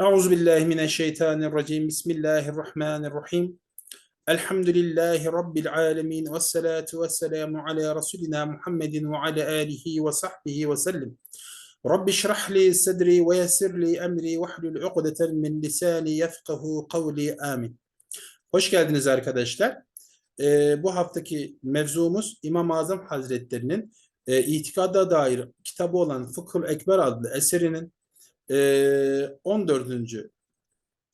Euzu billahi mineşşeytanirracim. Bismillahirrahmanirrahim. Elhamdülillahi rabbil alamin ve salatu vesselamu ala resulina Muhammedin ve ala alihi ve sahbihi ve sellem. Rabbi şrah li sadri ve yessir li emri ve hlul ukdeten min lisani yefkahu kavli. Amin. Hoş geldiniz arkadaşlar. Ee, bu haftaki mevzumuz İmam-ı Azam Hazretleri'nin e, itikada dair kitabı olan Fıkhul Ekber adlı eserinin e, 14.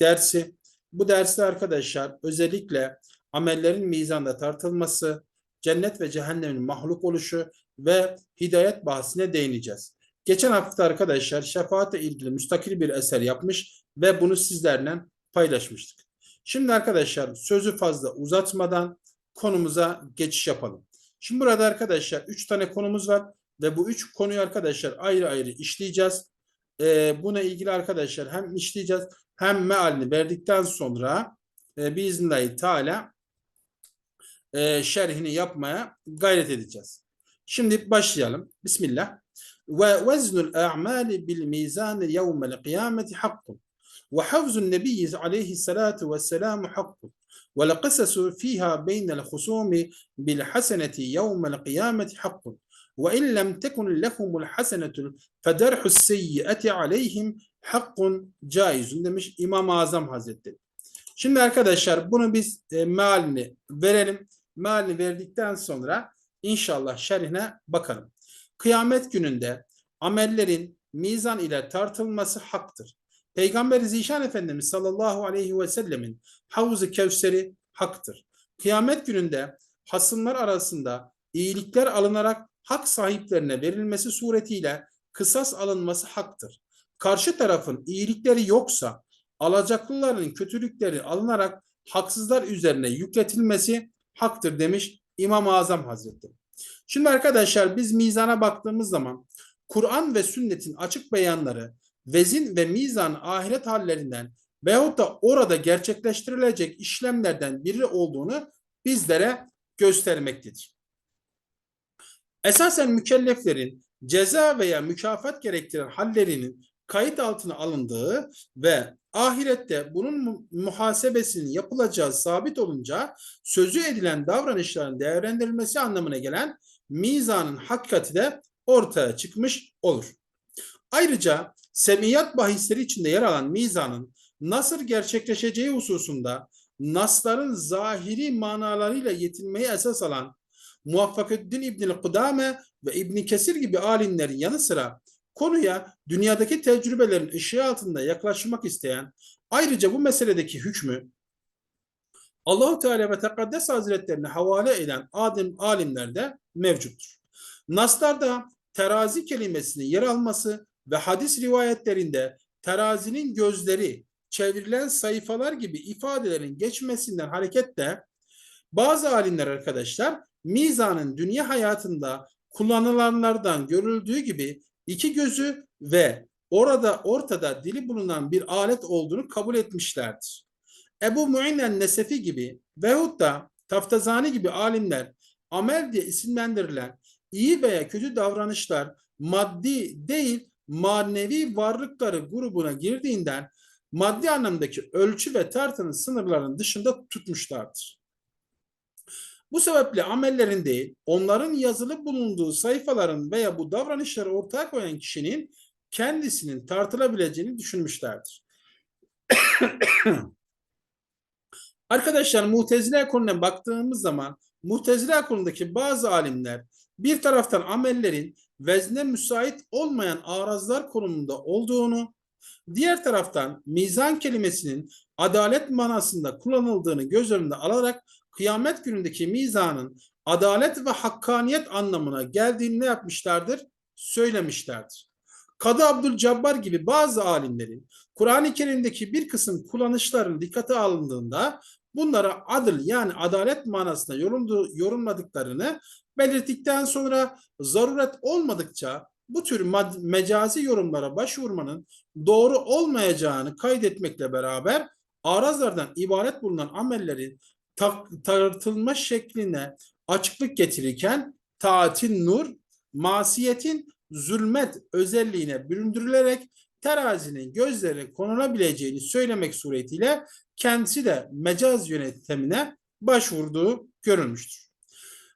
dersi. Bu derste arkadaşlar özellikle amellerin mizanda tartılması, cennet ve cehennemin mahluk oluşu ve hidayet bahsine değineceğiz. Geçen hafta arkadaşlar şefaatle ilgili müstakil bir eser yapmış ve bunu sizlerle paylaşmıştık. Şimdi arkadaşlar sözü fazla uzatmadan konumuza geçiş yapalım. Şimdi burada arkadaşlar üç tane konumuz var ve bu üç konuyu arkadaşlar ayrı ayrı işleyeceğiz Ee, buna ilgili arkadaşlar hem işleyeceğiz hem mealini verdikten sonra e, biiznillahü teala e, şerhini yapmaya gayret edeceğiz. Şimdi başlayalım. Bismillah. Ve veznul a'mali bil mizan yevmel kıyameti hakkun. Ve havzun nebiyyi aleyhissalatu vesselamu hakkun. والقصص فيها بين الخصوم بالحسنة يوم القيامة حق وإن لم تكن لهم الحسنة فدرح السيئة عليهم حق جائز demiş İmam-ı Azam Hazretleri. Şimdi arkadaşlar bunu biz e, mealini verelim. Mealini verdikten sonra inşallah şerhine bakalım. Kıyamet gününde amellerin mizan ile tartılması haktır. Peygamber Zişan Efendimiz sallallahu aleyhi ve sellemin Havuz-ı Kevser'i haktır. Kıyamet gününde hasımlar arasında iyilikler alınarak hak sahiplerine verilmesi suretiyle kısas alınması haktır. Karşı tarafın iyilikleri yoksa alacaklıların kötülükleri alınarak haksızlar üzerine yükletilmesi haktır demiş İmam-ı Azam Hazretleri. Şimdi arkadaşlar biz mizana baktığımız zaman Kur'an ve sünnetin açık beyanları vezin ve mizan ahiret hallerinden veyahut da orada gerçekleştirilecek işlemlerden biri olduğunu bizlere göstermektedir. Esasen mükelleflerin ceza veya mükafat gerektiren hallerinin kayıt altına alındığı ve ahirette bunun muhasebesinin yapılacağı sabit olunca sözü edilen davranışların değerlendirilmesi anlamına gelen mizanın hakikati de ortaya çıkmış olur. Ayrıca semiyat bahisleri içinde yer alan mizanın nasıl gerçekleşeceği hususunda nasların zahiri manalarıyla yetinmeyi esas alan Muvaffaküddin İbnül Kudame ve İbn Kesir gibi alimlerin yanı sıra konuya dünyadaki tecrübelerin ışığı altında yaklaşmak isteyen ayrıca bu meseledeki hükmü Allahu Teala ve Tekaddes Hazretlerine havale eden adim alimler de mevcuttur. Naslarda terazi kelimesinin yer alması ve hadis rivayetlerinde terazinin gözleri çevrilen sayfalar gibi ifadelerin geçmesinden hareketle bazı alimler arkadaşlar mizanın dünya hayatında kullanılanlardan görüldüğü gibi iki gözü ve orada ortada dili bulunan bir alet olduğunu kabul etmişlerdir. Ebu Mu'inen Nesefi gibi veyahut da Taftazani gibi alimler amel diye isimlendirilen iyi veya kötü davranışlar maddi değil manevi varlıkları grubuna girdiğinden maddi anlamdaki ölçü ve tartının sınırlarının dışında tutmuşlardır. Bu sebeple amellerin değil, onların yazılı bulunduğu sayfaların veya bu davranışları ortaya koyan kişinin kendisinin tartılabileceğini düşünmüşlerdir. Arkadaşlar Mu'tezile konuna baktığımız zaman Mu'tezile konudaki bazı alimler bir taraftan amellerin vezne müsait olmayan arazlar konumunda olduğunu, diğer taraftan mizan kelimesinin adalet manasında kullanıldığını göz önünde alarak kıyamet günündeki mizanın adalet ve hakkaniyet anlamına geldiğini ne yapmışlardır? Söylemişlerdir. Kadı Abdülcabbar gibi bazı alimlerin Kur'an-ı Kerim'deki bir kısım kullanışların dikkate alındığında bunlara adıl yani adalet manasında yorumladıklarını belirttikten sonra zaruret olmadıkça bu tür mecazi yorumlara başvurmanın doğru olmayacağını kaydetmekle beraber arazlardan ibaret bulunan amellerin tartılma şekline açıklık getirirken taatin nur, masiyetin zulmet özelliğine büründürülerek terazinin gözlerine konulabileceğini söylemek suretiyle kendisi de mecaz yönetimine başvurduğu görülmüştür.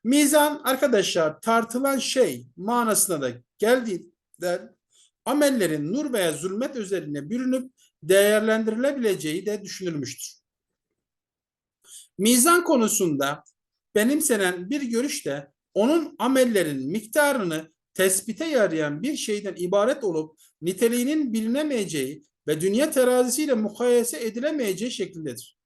Mizan arkadaşlar tartılan şey manasına da geldiğinde amellerin nur veya zulmet üzerine bürünüp değerlendirilebileceği de düşünülmüştür. Mizan konusunda benimsenen bir görüş de onun amellerin miktarını tespite yarayan bir şeyden ibaret olup niteliğinin bilinemeyeceği ve dünya terazisiyle mukayese edilemeyeceği şekildedir.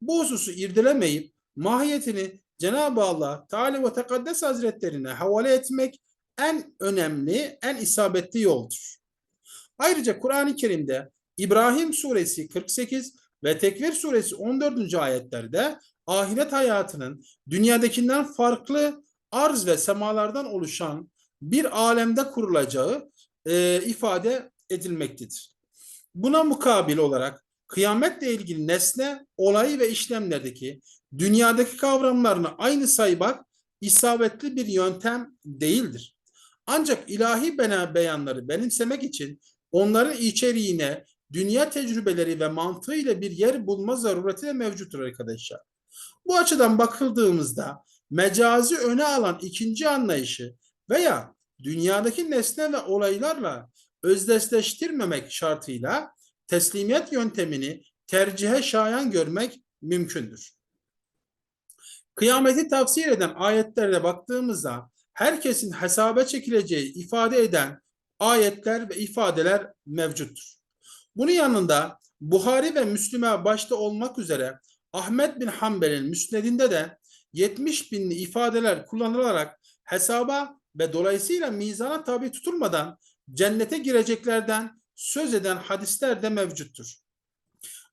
Bu hususu irdelemeyip mahiyetini Cenab-ı Allah Teala ve Tekaddes Hazretlerine havale etmek en önemli, en isabetli yoldur. Ayrıca Kur'an-ı Kerim'de İbrahim suresi 48 ve Tekvir suresi 14. ayetlerde ahiret hayatının dünyadakinden farklı arz ve semalardan oluşan bir alemde kurulacağı e, ifade edilmektedir. Buna mukabil olarak kıyametle ilgili nesne, olay ve işlemlerdeki dünyadaki kavramlarını aynı saymak isabetli bir yöntem değildir. Ancak ilahi beyanları benimsemek için onların içeriğine dünya tecrübeleri ve mantığıyla bir yer bulma zarureti de mevcuttur arkadaşlar. Bu açıdan bakıldığımızda mecazi öne alan ikinci anlayışı veya dünyadaki nesne ve olaylarla özdeşleştirmemek şartıyla teslimiyet yöntemini tercihe şayan görmek mümkündür. Kıyameti tafsir eden ayetlere baktığımızda herkesin hesaba çekileceği ifade eden ayetler ve ifadeler mevcuttur. Bunun yanında Buhari ve Müslüme başta olmak üzere Ahmet bin Hanbel'in müsnedinde de 70 binli ifadeler kullanılarak hesaba ve dolayısıyla mizana tabi tutulmadan cennete gireceklerden söz eden hadisler de mevcuttur.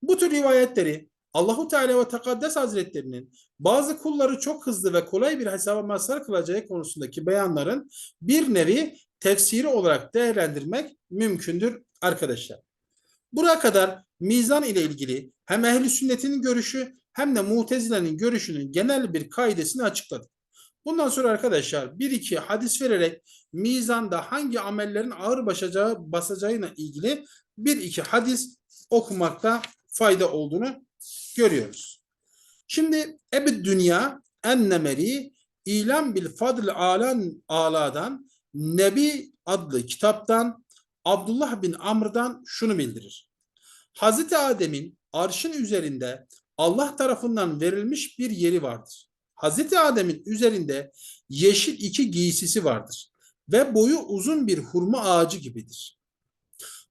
Bu tür rivayetleri Allahu Teala ve Tekaddes Hazretlerinin bazı kulları çok hızlı ve kolay bir hesaba mazhar kılacağı konusundaki beyanların bir nevi tefsiri olarak değerlendirmek mümkündür arkadaşlar. Buraya kadar mizan ile ilgili hem ehli sünnetin görüşü hem de mutezilenin görüşünün genel bir kaidesini açıkladık. Bundan sonra arkadaşlar bir iki hadis vererek mizanda hangi amellerin ağır basacağı, basacağıyla ilgili bir iki hadis okumakta fayda olduğunu görüyoruz. Şimdi Ebu Dünya Ennemeri İlam bil Fadl Alan Ala'dan Nebi adlı kitaptan Abdullah bin Amr'dan şunu bildirir. Hazreti Adem'in arşın üzerinde Allah tarafından verilmiş bir yeri vardır. Hazreti Adem'in üzerinde yeşil iki giysisi vardır ve boyu uzun bir hurma ağacı gibidir.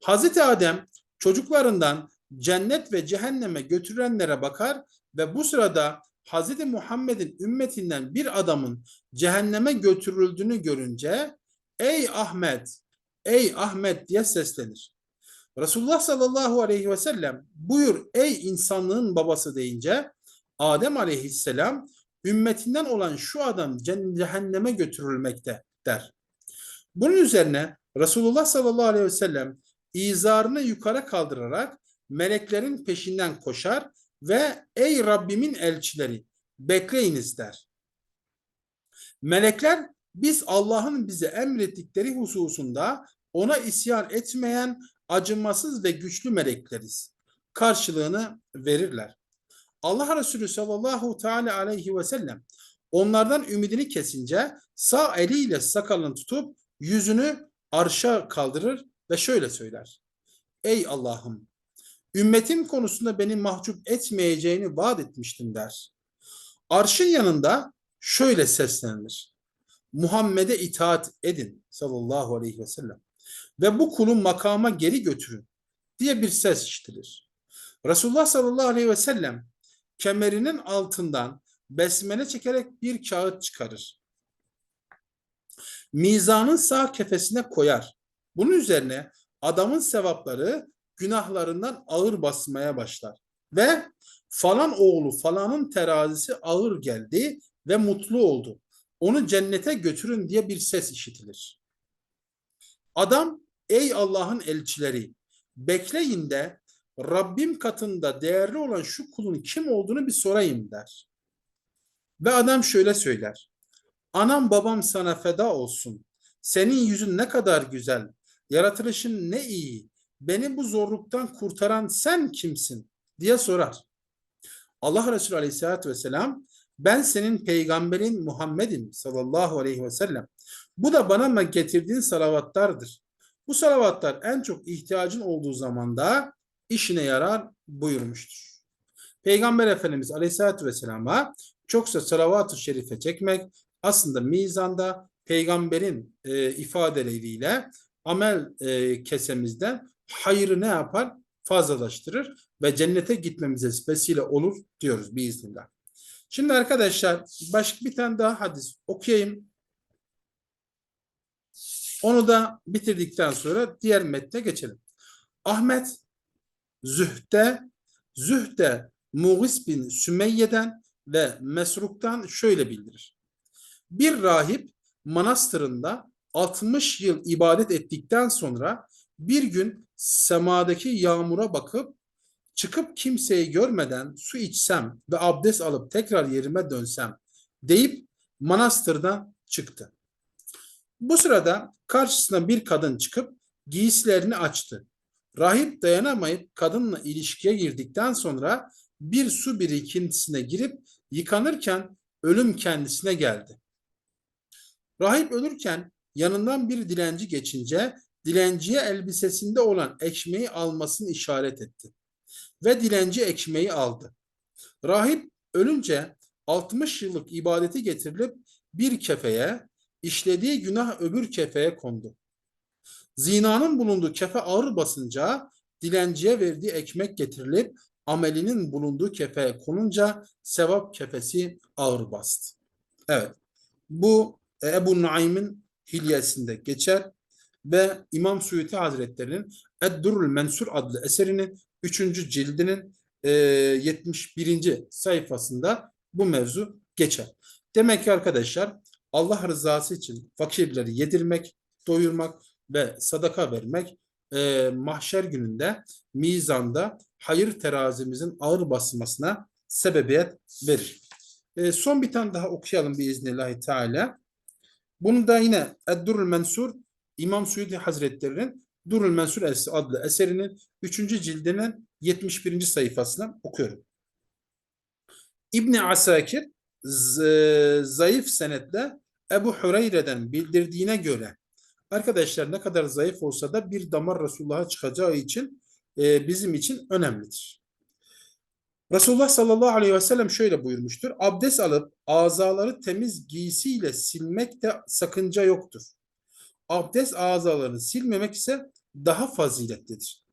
Hazreti Adem çocuklarından cennet ve cehenneme götürenlere bakar ve bu sırada Hazreti Muhammed'in ümmetinden bir adamın cehenneme götürüldüğünü görünce ey Ahmet, ey Ahmet diye seslenir. Resulullah sallallahu aleyhi ve sellem buyur ey insanlığın babası deyince Adem aleyhisselam ümmetinden olan şu adam cehenneme götürülmekte der. Bunun üzerine Resulullah sallallahu aleyhi ve sellem izarını yukarı kaldırarak meleklerin peşinden koşar ve ey Rabbimin elçileri bekleyiniz der. Melekler biz Allah'ın bize emrettikleri hususunda ona isyan etmeyen acımasız ve güçlü melekleriz. Karşılığını verirler. Allah Resulü sallallahu teala aleyhi ve sellem onlardan ümidini kesince sağ eliyle sakalını tutup yüzünü arşa kaldırır ve şöyle söyler. Ey Allah'ım ümmetim konusunda beni mahcup etmeyeceğini vaat etmiştin der. Arşın yanında şöyle seslenir. Muhammed'e itaat edin sallallahu aleyhi ve sellem ve bu kulun makama geri götürün diye bir ses işitilir. Resulullah sallallahu aleyhi ve sellem kemerinin altından besmele çekerek bir kağıt çıkarır. Mizanın sağ kefesine koyar. Bunun üzerine adamın sevapları günahlarından ağır basmaya başlar. Ve falan oğlu falanın terazisi ağır geldi ve mutlu oldu. Onu cennete götürün diye bir ses işitilir. Adam ey Allah'ın elçileri bekleyin de Rabbim katında değerli olan şu kulun kim olduğunu bir sorayım der. Ve adam şöyle söyler. Anam babam sana feda olsun. Senin yüzün ne kadar güzel. Yaratılışın ne iyi. beni bu zorluktan kurtaran sen kimsin diye sorar. Allah Resulü Aleyhisselatü Vesselam ben senin peygamberin Muhammed'im sallallahu aleyhi ve sellem. Bu da bana getirdiğin salavatlardır. Bu salavatlar en çok ihtiyacın olduğu zamanda işine yarar buyurmuştur. Peygamber Efendimiz Aleyhisselatü Vesselam'a çoksa salavat-ı şerife çekmek aslında mizanda peygamberin e, ifadeleriyle amel e, kesemizden hayrı ne yapar? Fazlalaştırır ve cennete gitmemize vesile olur diyoruz biiznillah. Şimdi arkadaşlar başka bir tane daha hadis okuyayım. Onu da bitirdikten sonra diğer metne geçelim. Ahmet Zühde Zühde Muğis bin Sümeyye'den ve Mesruk'tan şöyle bildirir. Bir rahip manastırında 60 yıl ibadet ettikten sonra bir gün semadaki yağmura bakıp çıkıp kimseyi görmeden su içsem ve abdest alıp tekrar yerime dönsem deyip manastırdan çıktı. Bu sırada karşısına bir kadın çıkıp giysilerini açtı. Rahip dayanamayıp kadınla ilişkiye girdikten sonra bir su birikintisine girip yıkanırken ölüm kendisine geldi. Rahip ölürken yanından bir dilenci geçince dilenciye elbisesinde olan ekmeği almasını işaret etti. Ve dilenci ekmeği aldı. Rahip ölünce 60 yıllık ibadeti getirilip bir kefeye, işlediği günah öbür kefeye kondu. Zinanın bulunduğu kefe ağır basınca dilenciye verdiği ekmek getirilip amelinin bulunduğu kefeye konunca sevap kefesi ağır bastı. Evet. Bu Ebu Nuaym'in hilyesinde geçer ve İmam Suyuti Hazretleri'nin Eddurul Mensur adlı eserinin 3. cildinin e, 71. sayfasında bu mevzu geçer. Demek ki arkadaşlar Allah rızası için fakirleri yedirmek, doyurmak ve sadaka vermek e, mahşer gününde mizanda hayır terazimizin ağır basmasına sebebiyet verir. E, son bir tane daha okuyalım biiznillahü teala. Bunu da yine Eddurul Mensur İmam Suyuti Hazretleri'nin Durul Mensur adlı eserinin 3. cildinin 71. sayfasına okuyorum. İbni Asakir zayıf senetle Ebu Hureyre'den bildirdiğine göre arkadaşlar ne kadar zayıf olsa da bir damar Resulullah'a çıkacağı için e, bizim için önemlidir. Resulullah sallallahu aleyhi ve sellem şöyle buyurmuştur. Abdest alıp azaları temiz giysiyle silmekte sakınca yoktur. Abdest azalarını silmemek ise daha faziletlidir.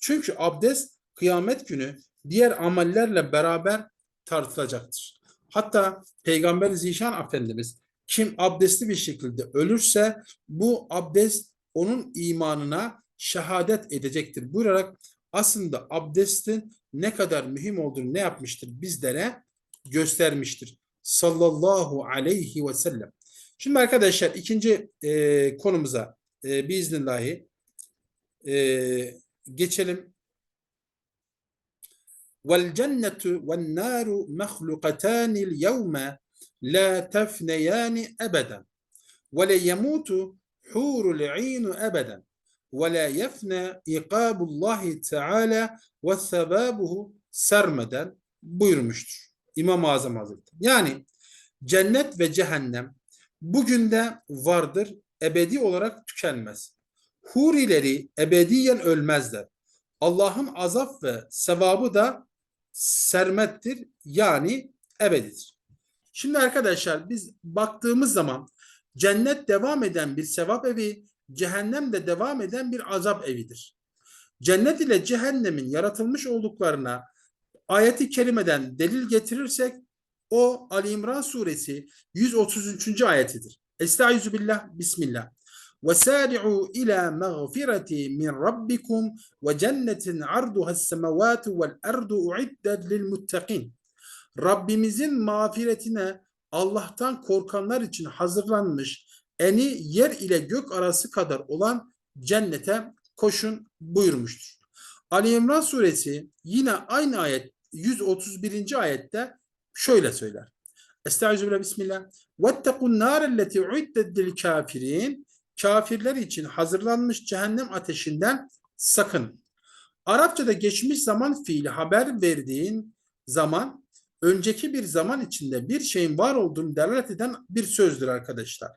Çünkü abdest kıyamet günü diğer amellerle beraber tartılacaktır. Hatta Peygamber Zişan Efendimiz kim abdestli bir şekilde ölürse bu abdest onun imanına şehadet edecektir. Buyurarak aslında abdestin ne kadar mühim olduğunu ne yapmıştır? Bizlere göstermiştir. Sallallahu aleyhi ve sellem. Şimdi arkadaşlar ikinci e, konumuza e, biiznillahı e, geçelim. Vel cennetu ven naru mahlukatan yevme la tefneyani ebeden ve le yemutu hurul inu ebeden ve la yefne ikabullahi teala ve sebabuhu sermeden buyurmuştur. İmam-ı Azam Hazretleri. Yani cennet ve cehennem bugün de vardır, ebedi olarak tükenmez. Hurileri ebediyen ölmezler. Allah'ın azap ve sevabı da sermettir yani ebedidir. Şimdi arkadaşlar biz baktığımız zaman cennet devam eden bir sevap evi, cehennem de devam eden bir azap evidir. Cennet ile cehennemin yaratılmış olduklarına ayeti kerimeden delil getirirsek o Ali İmran suresi 133. ayetidir. Estaizu billah, bismillah. وسارعوا إلى مغفرة من ربكم وجنة عرضها السماوات والأرض أعدت للمتقين Rabbimizin mağfiretine Allah'tan korkanlar için hazırlanmış eni yer ile gök arası kadar olan cennete koşun buyurmuştur. Ali İmran suresi yine aynı ayet 131. ayette şöyle söyler. Estağfirullah bismillah. Vettekun nârelleti uiddet lil kafirin. Kafirler için hazırlanmış cehennem ateşinden sakın. Arapçada geçmiş zaman fiili haber verdiğin zaman önceki bir zaman içinde bir şeyin var olduğunu delalet eden bir sözdür arkadaşlar.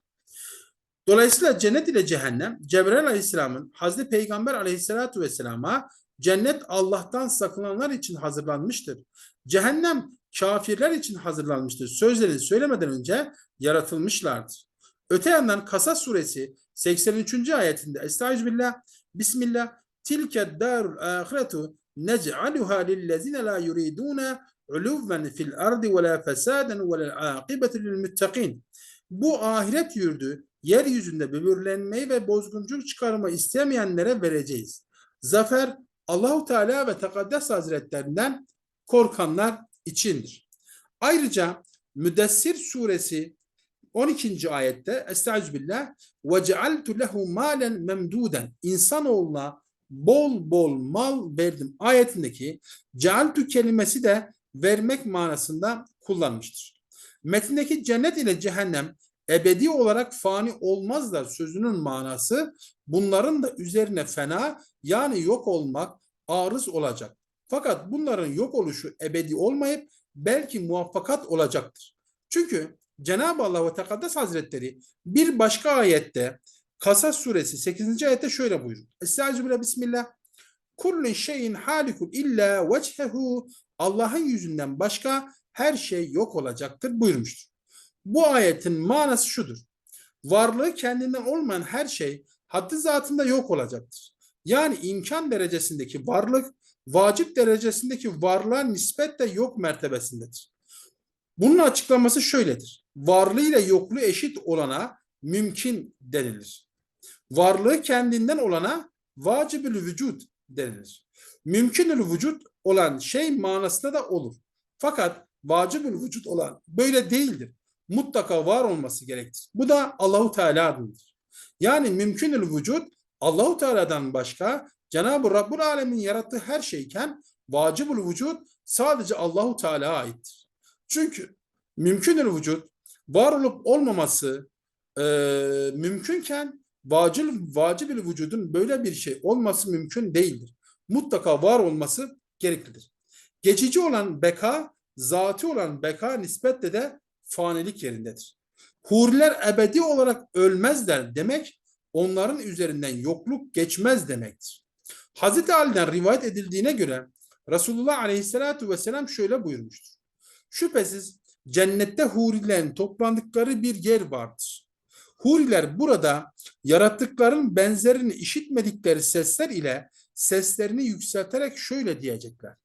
Dolayısıyla cennet ile cehennem Cebrail Aleyhisselam'ın Hazreti Peygamber Aleyhisselatü Vesselam'a cennet Allah'tan sakınanlar için hazırlanmıştır. Cehennem kafirler için hazırlanmıştır. Sözlerini söylemeden önce yaratılmışlardır. Öte yandan Kasas suresi 83. ayetinde Estağfirullah Bismillah tilke darul ahiretu nec'aluha lillezine la yuriduna uluven fil ardi ve la fesaden ve la akibetu lil. Bu ahiret yurdu yeryüzünde böbürlenmeyi ve bozgunculuk çıkarma istemeyenlere vereceğiz. Zafer Allahu Teala ve Tekaddes Hazretlerinden korkanlar içindir. Ayrıca Müdessir suresi 12. ayette Estağfirullah ve cealtu lehu malen memduden insanoğluna bol bol mal verdim ayetindeki cealtu kelimesi de vermek manasında kullanmıştır. Metindeki cennet ile cehennem ebedi olarak fani olmazlar sözünün manası bunların da üzerine fena yani yok olmak arız olacak. Fakat bunların yok oluşu ebedi olmayıp belki muvaffakat olacaktır. Çünkü Cenab-ı Allah ve Tekaddes Hazretleri bir başka ayette Kasas suresi 8. ayette şöyle buyurur. Estağfirullah bismillah. Kullun şeyin halikun illa vechehu Allah'ın yüzünden başka her şey yok olacaktır buyurmuştur. Bu ayetin manası şudur. Varlığı kendinden olmayan her şey haddi zatında yok olacaktır. Yani imkan derecesindeki varlık vacip derecesindeki varlığa nispetle yok mertebesindedir. Bunun açıklaması şöyledir. Varlığıyla yokluğu eşit olana mümkün denilir. Varlığı kendinden olana vacibül vücut denilir. Mümkünül vücut olan şey manasında da olur. Fakat vacibül vücut olan böyle değildir. Mutlaka var olması gerektir. Bu da Allahu Teala'dır. Yani mümkünül vücut Allahu Teala'dan başka Cenab-ı Rabbul Alemin yarattığı her şeyken vacibül vücut sadece Allahu Teala'ya aittir. Çünkü mümkünül vücut var olup olmaması e, mümkünken vacil vacibül vücudun böyle bir şey olması mümkün değildir. Mutlaka var olması gereklidir. Geçici olan beka, zati olan beka nispetle de fanilik yerindedir. Huriler ebedi olarak ölmezler demek onların üzerinden yokluk geçmez demektir. Hazreti Ali'den rivayet edildiğine göre Resulullah Aleyhisselatü Vesselam şöyle buyurmuştur. Şüphesiz cennette hurilerin toplandıkları bir yer vardır. Huriler burada yarattıkların benzerini işitmedikleri sesler ile seslerini yükselterek şöyle diyecekler.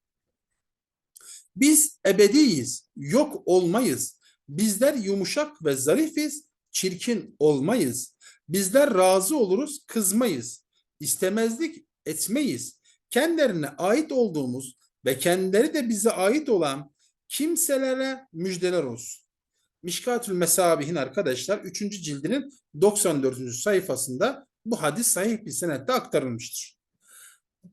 Biz ebediyiz, yok olmayız. Bizler yumuşak ve zarifiz, çirkin olmayız. Bizler razı oluruz, kızmayız. İstemezlik etmeyiz. Kendilerine ait olduğumuz ve kendileri de bize ait olan kimselere müjdeler olsun. Mişkatül Mesabihin arkadaşlar 3. cildinin 94. sayfasında bu hadis sahih bir senette aktarılmıştır.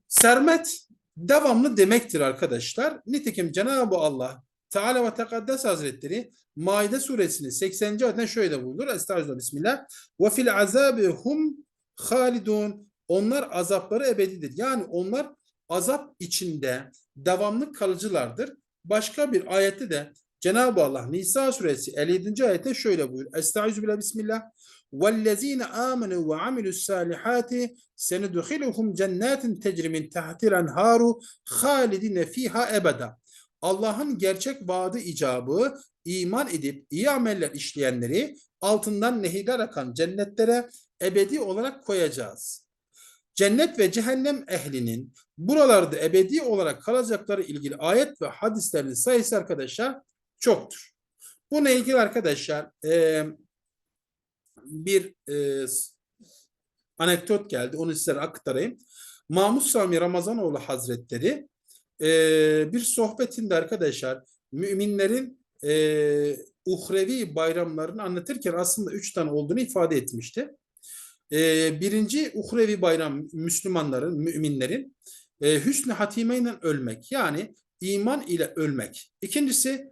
Sermet devamlı demektir arkadaşlar. Nitekim Cenab-ı Allah Teala ve Tekaddes Hazretleri Maide suresinin 80. ayetinden şöyle buyurur. Estağfirullah bismillah. Ve fil azabi hum halidun. Onlar azapları ebedidir. Yani onlar azap içinde devamlı kalıcılardır. Başka bir ayette de Cenab-ı Allah Nisa suresi 57. ayette şöyle buyur. Estaizu bismillah. وَالَّذ۪ينَ آمَنُوا وَعَمِلُوا السَّالِحَاتِ سَنُدْخِلُهُمْ جَنَّاتٍ تَجْرِ مِنْ تَحْتِ الْاَنْهَارُ خَالِدِينَ ف۪يهَا ebeda. Allah'ın gerçek vaadi icabı iman edip iyi ameller işleyenleri altından nehirler akan cennetlere ebedi olarak koyacağız. Cennet ve cehennem ehlinin buralarda ebedi olarak kalacakları ilgili ayet ve hadislerin sayısı arkadaşlar çoktur. Buna ilgili arkadaşlar e, bir e, anekdot geldi. Onu size aktarayım. Mahmud Sami Ramazanoğlu Hazretleri e, bir sohbetinde arkadaşlar müminlerin e, uhrevi bayramlarını anlatırken aslında üç tane olduğunu ifade etmişti. E, birinci uhrevi bayram Müslümanların, müminlerin e, hüsnü hatimeyle ölmek. Yani iman ile ölmek. İkincisi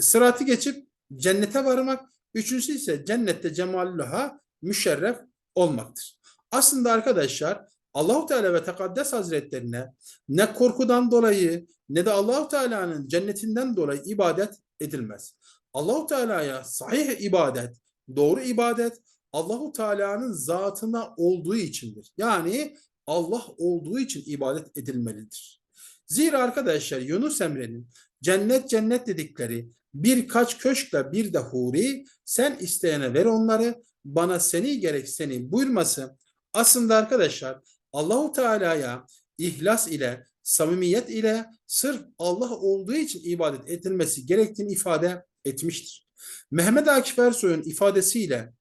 sıratı geçip cennete varmak. Üçüncüsü ise cennette cemalluha müşerref olmaktır. Aslında arkadaşlar Allahu Teala ve Tekaddes Hazretlerine ne korkudan dolayı ne de Allahu Teala'nın cennetinden dolayı ibadet edilmez. Allahu Teala'ya sahih ibadet, doğru ibadet Allahu Teala'nın zatına olduğu içindir. Yani Allah olduğu için ibadet edilmelidir. Zira arkadaşlar Yunus Emre'nin cennet cennet dedikleri birkaç köşkle bir de huri sen isteyene ver onları bana seni gerek seni buyurması aslında arkadaşlar Allahu Teala'ya ihlas ile samimiyet ile sırf Allah olduğu için ibadet edilmesi gerektiğini ifade etmiştir. Mehmet Akif Ersoy'un ifadesiyle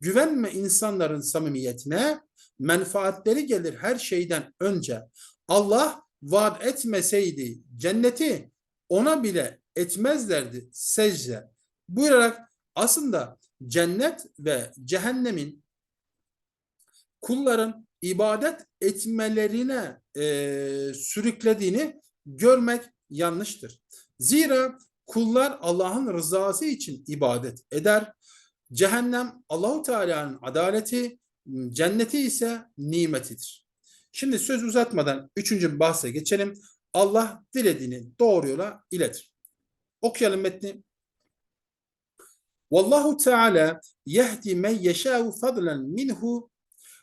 güvenme insanların samimiyetine menfaatleri gelir her şeyden önce. Allah vaat etmeseydi cenneti ona bile etmezlerdi secde. Buyurarak aslında cennet ve cehennemin kulların ibadet etmelerine e, sürüklediğini görmek yanlıştır. Zira kullar Allah'ın rızası için ibadet eder. Cehennem Allahu Teala'nın adaleti, cenneti ise nimetidir. Şimdi söz uzatmadan üçüncü bahse geçelim. Allah dilediğini doğru yola iletir. Okuyalım metni. Vallahu Teala yehdi men yeşâ'u fadlen minhu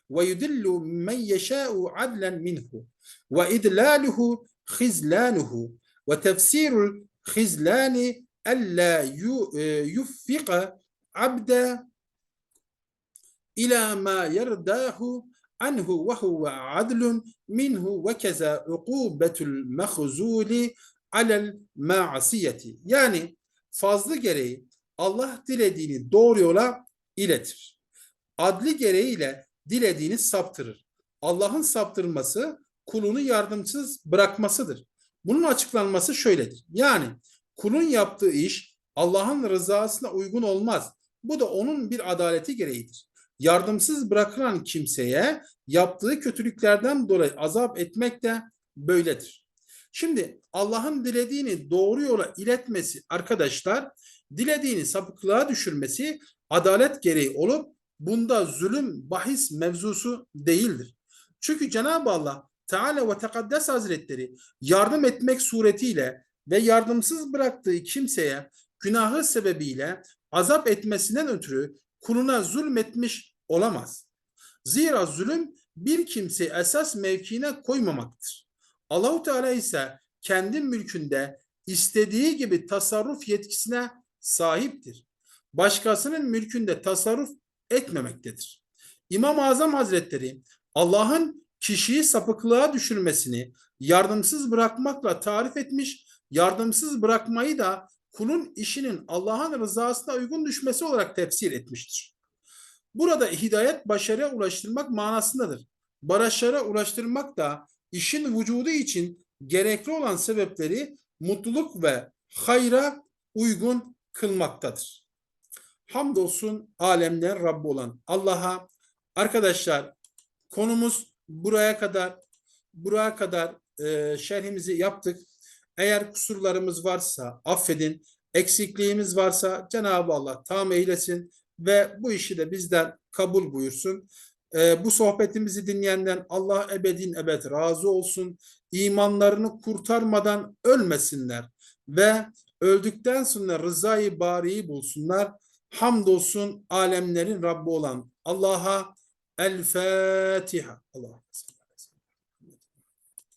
ve yudillu men yeşâ'u adlen minhu ve idlaluhu khizlanuhu ve tefsirul khizlani alla yuffiqa abda ila ma yerdahu anhu ve huve adlun minhu ve keza ukubetul mehzuli alel ma'asiyeti. Yani fazlı gereği Allah dilediğini doğru yola iletir. Adli gereğiyle dilediğini saptırır. Allah'ın saptırması kulunu yardımsız bırakmasıdır. Bunun açıklanması şöyledir. Yani kulun yaptığı iş Allah'ın rızasına uygun olmaz. Bu da onun bir adaleti gereğidir. Yardımsız bırakılan kimseye yaptığı kötülüklerden dolayı azap etmek de böyledir. Şimdi Allah'ın dilediğini doğru yola iletmesi arkadaşlar, dilediğini sapıklığa düşürmesi adalet gereği olup bunda zulüm bahis mevzusu değildir. Çünkü Cenab-ı Allah Teala ve Tekaddes Hazretleri yardım etmek suretiyle ve yardımsız bıraktığı kimseye günahı sebebiyle azap etmesinden ötürü kuluna zulmetmiş olamaz. Zira zulüm bir kimseyi esas mevkiine koymamaktır. Allahu Teala ise kendi mülkünde istediği gibi tasarruf yetkisine sahiptir. Başkasının mülkünde tasarruf etmemektedir. İmam-ı Azam Hazretleri Allah'ın kişiyi sapıklığa düşürmesini yardımsız bırakmakla tarif etmiş, yardımsız bırakmayı da kulun işinin Allah'ın rızasına uygun düşmesi olarak tefsir etmiştir. Burada hidayet başarıya ulaştırmak manasındadır. Başarıya ulaştırmak da işin vücudu için gerekli olan sebepleri mutluluk ve hayra uygun kılmaktadır. Hamdolsun alemler Rabbi olan Allah'a. Arkadaşlar konumuz buraya kadar buraya kadar e, şerhimizi yaptık. Eğer kusurlarımız varsa affedin. Eksikliğimiz varsa Cenab-ı Allah tam eylesin ve bu işi de bizden kabul buyursun. Ee, bu sohbetimizi dinleyenden Allah ebedin ebed razı olsun. İmanlarını kurtarmadan ölmesinler ve öldükten sonra rızayı bariyi bulsunlar. Hamdolsun alemlerin Rabbi olan Allah'a El Fatiha. Allah'a